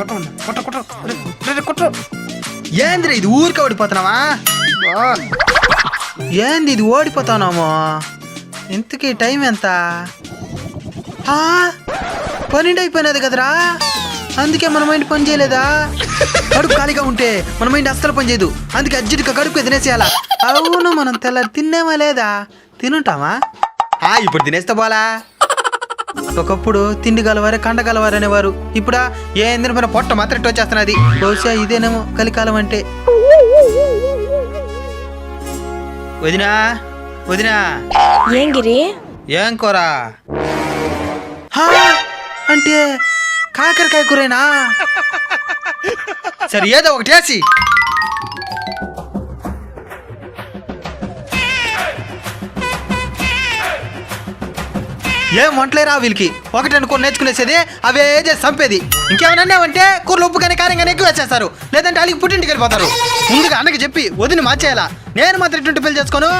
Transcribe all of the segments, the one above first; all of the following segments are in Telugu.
కొట్టమన్నా కొట్ట కొట్ట. రే, రే, రే, కొట్టు. ఏంద్ర ఇది ఊరికే ఓడిపోతున్నావా. ఏంది ఇది ఓడిపోతానామో ఇంతకీ టైం ఎంత? ఆ, పన్నెండు అయిపోయినది కదరా? అందుకే మన మైండ్ పని చేయలేదా? కడుపు ఖాళీగా ఉంటే మన మైండ్ అస్సలు పని చేయదు. అందుకే అర్జెంటుగా కడుపు తినేసేయాలా? అవును మనం తెల్ల తిన్నామా లేదా? తినుంటామా? ఆ, ఇప్పుడు తినేస్తే పోలా. ఒకప్పుడు తిండి గలవారే కండ గలవారు అనేవారు. ఇప్పుడా ఏ పైన పొట్ట మాత్రం వచ్చేస్తున్నది. బహుశా ఇదేనేమో కలికాలం అంటే. వదినా వదినా. ఏం గిరి? ఏం కూర? అంటే కాకరకాయ కూరేనా? సరే ఏదో ఒకటి వేసి. ఏం వంటలేరా వీళ్ళకి? ఒకటి అనుకుని నేర్చుకునేసేది అవే చేసి చంపేది. ఇంకేమైనా అన్నావంటే కూరలు ఉప్పు కానీ కారం కానీ ఎక్కువ వేసేస్తారు. లేదంటే అలిగి పుట్టింటికి వెళ్ళిపోతారు. ముందుగా అన్నకి చెప్పి వదిన మార్చేయాలా? నేను మాత్రం ఇటువంటి పెళ్ళి చేసుకోను?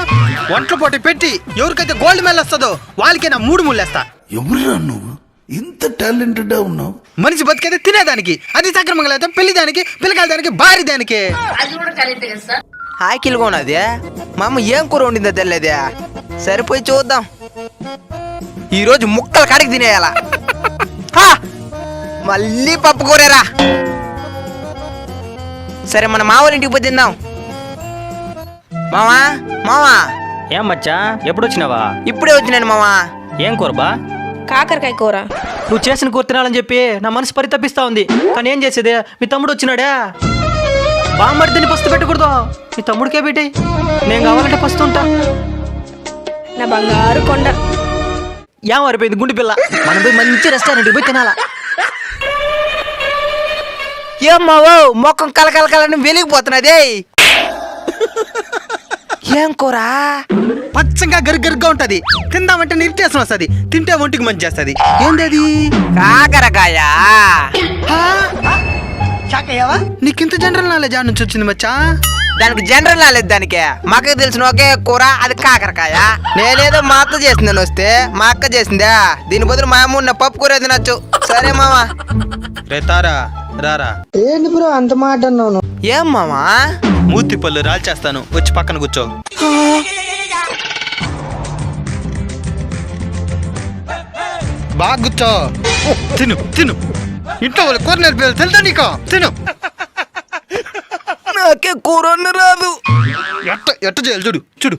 వంటల పోటీ పెట్టి ఎవరికైతే గోల్డ్ మెడల్ వస్తుందో వాళ్ళకే నా మూడు ముళ్ళేస్తా ఎవరురా నువ్వు? ఇంత టాలెంటెడ్ ఉన్నావు. మనిషి బతికైతే తినేదానికి అది సక్రమంగా అయితే పెళ్ళి దానికి పిల్లకాయల దానికి భారీ దానికి. హాకిలుగా ఉన్నది మా అమ్మ ఏం కూర వండిందో తెలియదే సరిపోయి చూద్దాం. ఈరోజు ముక్కలు కడిగి తినేయాల? హా! మళ్ళీ పప్పు కూరేరా. సరే మన మామూలు ఇంటికి పోయి తిందాం. మామా మామా. ఏం మచ్చా? ఎప్పుడు వచ్చినావా ఇప్పుడే వచ్చినాను మామా. ఏం కూరబా కాకరకాయ కూర. నువ్వు చేసిన కూర తినాలని చెప్పి నా మనసు పరితపిస్తా ఉంది. కానీ ఏం చేసేది? మీ తమ్ముడు వచ్చినాడా? బామ్మడిని పస్తు పెట్టకూడదు. మీ తమ్ముడికే పెట్టి నేను కావాలంటే పస్తు ఉంటా. నా బంగారు కొండ. ఏం మారిపోయింది గుండె పిల్ల. మనం పోయి మంచి రెస్టారెంట్కి పోయి తినాలా? ఏం మావో మొక్కం కలకల కలని వెలిగిపోతున్నది ఏం కూర? పచ్చగా గరుగరుగ్గా ఉంటది. తిందామంటే నిర్దేశం వస్తుంది. తింటే ఒంటికి మంచి చేస్తుంది. ఏందది? కాకరకాయ. నీకింత జనరల్ నాలెడ్జ్ నుంచి వచ్చింది మచ్చా? దానికి జనరల్ నాలెడ్జ్ దానికి. మాకు తెలిసిన ఒకే కూర అది కాకరకాయ. నేనేదో మా అత్త చేసిందని వస్తే మా అక్క చేసిందా? దీని బదులు మా అమ్మ ఉన్న పప్పు కూర తినొచ్చు. సరే మామా రే తారా రారా. ఏం మామా మూతి పళ్ళు రాల్చేస్తాను. వచ్చి పక్కన కూర్చో. బాగా కూర్చో. తిను తిను. ఇంట్లో వాళ్ళు కూర నేర్పి తెలుసా నీకు? తిను. నాకే కూర రాదు ఎట్ట ఎట్ట చేయాలి? చూడు చూడు.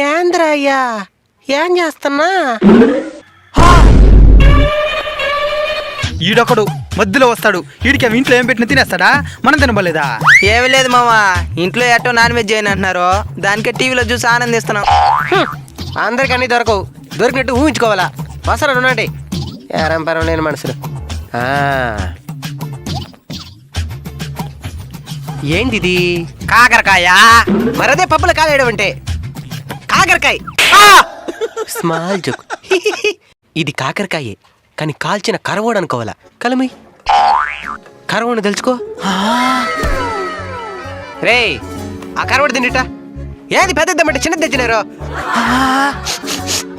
ఏంద్రయ్యా? ఏం చేస్తున్నా? ఈడొకడు మధ్యలో వస్తాడు. ఈడికి అవి ఇంట్లో ఏం పెట్టినా తినేస్తాడా? మనం తినబలేదా? ఏమి లేదు మామా ఇంట్లో ఎట్టో నాన్ వెజ్ చేయని అంటున్నారు. దానికే టీవీలో చూసి ఆనందిస్తున్నాం. అందరికి అన్ని దొరకవు. దొరికినట్టు ఊహించుకోవాలా? వసరం ఉండండి ఏరం పరం లేని మనుషులు ఆ. ఏంటిది? కాకరకాయ. మరదే పప్పుల కాలేయడం అంటే. కాకరకాయ. Small joke. ఇది కాకరకాయే. కానీ కాల్చిన కరవోడు అనుకోవాలా? కలమి. కరవోడు తెలుసుకో. రే ఆ కరవోడు తిండిట ఏది పెద్దద్దామంటే చిన్నది తెచ్చినారు?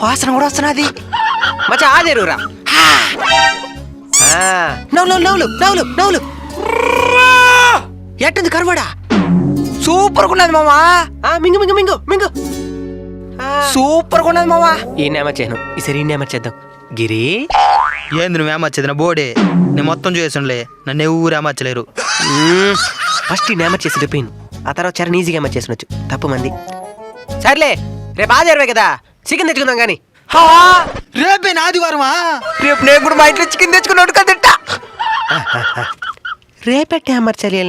వాసన కూడా వస్తున్నది. మచ్చా ఆదేరురా నవ్వులు నవ్వులు నవ్వులు నవ్వులు. ఎట్టుంది కరవడా? సూపర్ ఉన్నది మామా. ఆ, మింగు మింగు మింగు మింగు. సూపర్ ఉన్నది మామా. ఈ నేమ చేయను ఈసారి ఈ నేమ చేద్దాం. గిరి. ఏంది నువ్వు ఏమచ్చేది? నా బోడే నేను మొత్తం చేసానులే నన్ను ఎవరు ఏమచ్చలేరు. ఫస్ట్ ఈ నేమ చేసి రిపీన్ ఆ తర్వాత చాలా ఈజీగా ఏమ చేసినొచ్చు తప్పు మంది. సర్లే రేపు ఆదివారమే కదా. చికెన్ తెచ్చుకుందాం కానీ రేపే ఆదివారమా? రేపు నేను కూడా మా ఇంట్లో చికెన్ తెచ్చుకుని వండుకొని తింటా. రేపెట్టే అమర్చాలి